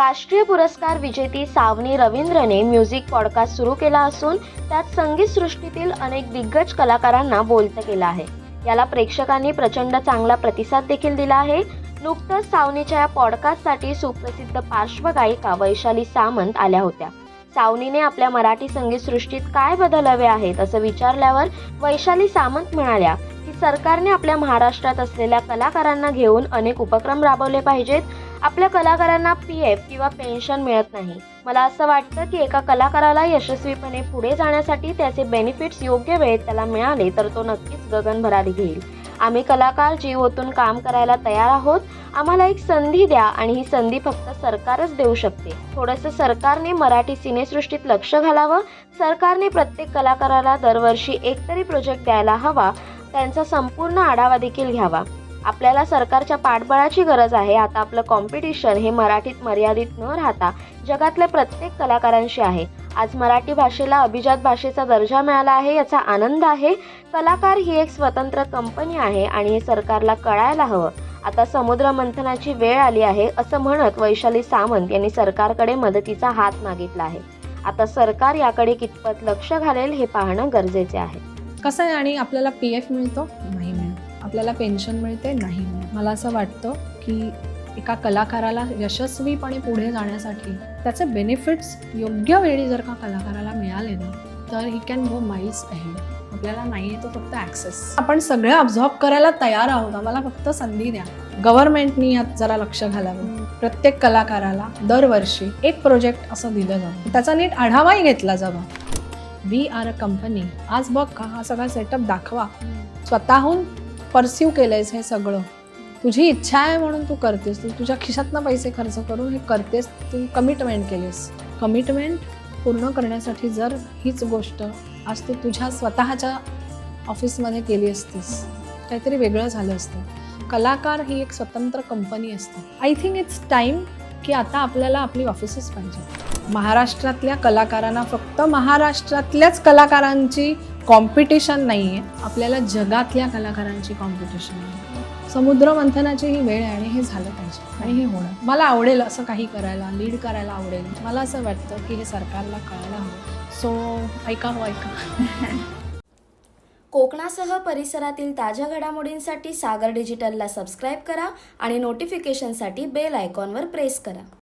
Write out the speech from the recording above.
राष्ट्रीय पुरस्कार विजेती सावनी रवींद्रने म्युझिक पॉडकास्ट सुरू केला असून त्यात संगीत सृष्टीतील अनेक दिग्गज कलाकारांना बोलतं केलं आहे. याला प्रेक्षकांनी प्रचंड चांगला प्रतिसाद देखील दिला आहे. नुकतंच सावनीच्या या पॉडकास्टसाठी सुप्रसिद्ध पार्श्वगायिका वैशाली सामंत आल्या होत्या. सावनीने आपल्या मराठी संगीत सृष्टीत काय बदल हवे आहेत असं विचारल्यावर वैशाली सामंत म्हणाल्या की सरकारने आपल्या महाराष्ट्रात असलेल्या कलाकारांना घेऊन अनेक उपक्रम राबवले पाहिजेत. आपल्या कलाकारांना पी एफ किंवा पेन्शन मिळत नाही. मला असं वाटतं की एका कलाकाराला यशस्वीपणे पुढे जाण्यासाठी त्याचे बेनिफिट्स योग्य वेळेत त्याला मिळाले तर तो नक्कीच गगनभरारी घेईल. आम्ही कलाकार जीव ओतून काम करायला तयार आहोत. आम्हाला एक संधी द्या आणि ही संधी फक्त सरकारच देऊ शकते. थोडंसं सरकारने मराठी सिनेसृष्टीत लक्ष घालावं. सरकारने प्रत्येक कलाकाराला दरवर्षी एकतरी प्रोजेक्ट द्यायला हवा. त्यांचा संपूर्ण आढावा देखील घ्यावा. आपल्याला सरकारच्या पाठबळाची गरज आहे. आता आपलं कॉम्पिटिशन हे मराठीत मर्यादित न राहता जगातल्या प्रत्येक कलाकारांशी आहे. आज मराठी भाषेला अभिजात भाषेचा दर्जा मिळाला आहे याचा आनंद आहे. कलाकार ही एक स्वतंत्र कंपनी आहे आणि हे सरकारला कळायला हवं. आता समुद्र मंथनाची वेळ आली आहे असं म्हणत वैशाली सामंत यांनी सरकारकडे मदतीचा हात मागितला आहे. आता सरकार याकडे कितपत लक्ष घालेल हे पाहणं गरजेचे आहे. कसं आहे आणि आपल्याला पी एफ मिळतो? आपल्याला पेन्शन मिळते नाही. मिळत मला असं वाटतं की एका कलाकाराला यशस्वीपणे पुढे जाण्यासाठी त्याचे बेनिफिट्स योग्य वेळी जर का कलाकाराला मिळाले ना तर he can go miles ahead आपल्याला नाही आहे तो फक्त ॲक्सेस आपण सगळे अब्झॉर्ब करायला तयार आहोत. आम्हाला फक्त संधी द्या. गव्हर्नमेंटनी यात जरा लक्ष घालावं. प्रत्येक कलाकाराला दरवर्षी एक प्रोजेक्ट असं दिलं जावं. त्याचा नीट आढावाही घेतला जावा. वी आर अ कंपनी आज बघ का हा सगळा सेटअप दाखवा. स्वतःहून परस्यू आहेस हे सगळं. तुझी इच्छा आहे म्हणून तू करतेस. तू तुझ्या खिशातनं पैसे खर्च करून हे करतेस तू कमिटमेंट केलीस. कमिटमेंट पूर्ण करण्यासाठी जर हीच गोष्ट आज तू तुझ्या स्वतःच्या ऑफिसमध्ये केली असतीस काहीतरी वेगळं झालं असतं. कलाकार ही एक स्वतंत्र कंपनी असते. आय थिंक इट्स टाईम की आता आपल्याला आपली ऑफिसेस पाहिजे महाराष्ट्रातल्या कलाकारांना फक्त महाराष्ट्रातल्याच कलाकारांची कॉम्पिटिशन नाही आहे. आपल्याला जगातल्या कलाकारांची कॉम्पिटिशन आहे. समुद्र मंथनाची ही वेळ आहे आणि हे झालं पाहिजे आणि हे होणार. मला आवडेल असं काही करायला लीड करायला आवडेल. मला असं वाटतं की हे सरकारला कळायला हवं. सो ऐका हो ऐका. कोकणासह परिसरातील ताज्या घडामोडींसाठी सागर डिजिटलला सबस्क्राईब करा आणि नोटिफिकेशनसाठी बेल आयकॉनवर प्रेस करा.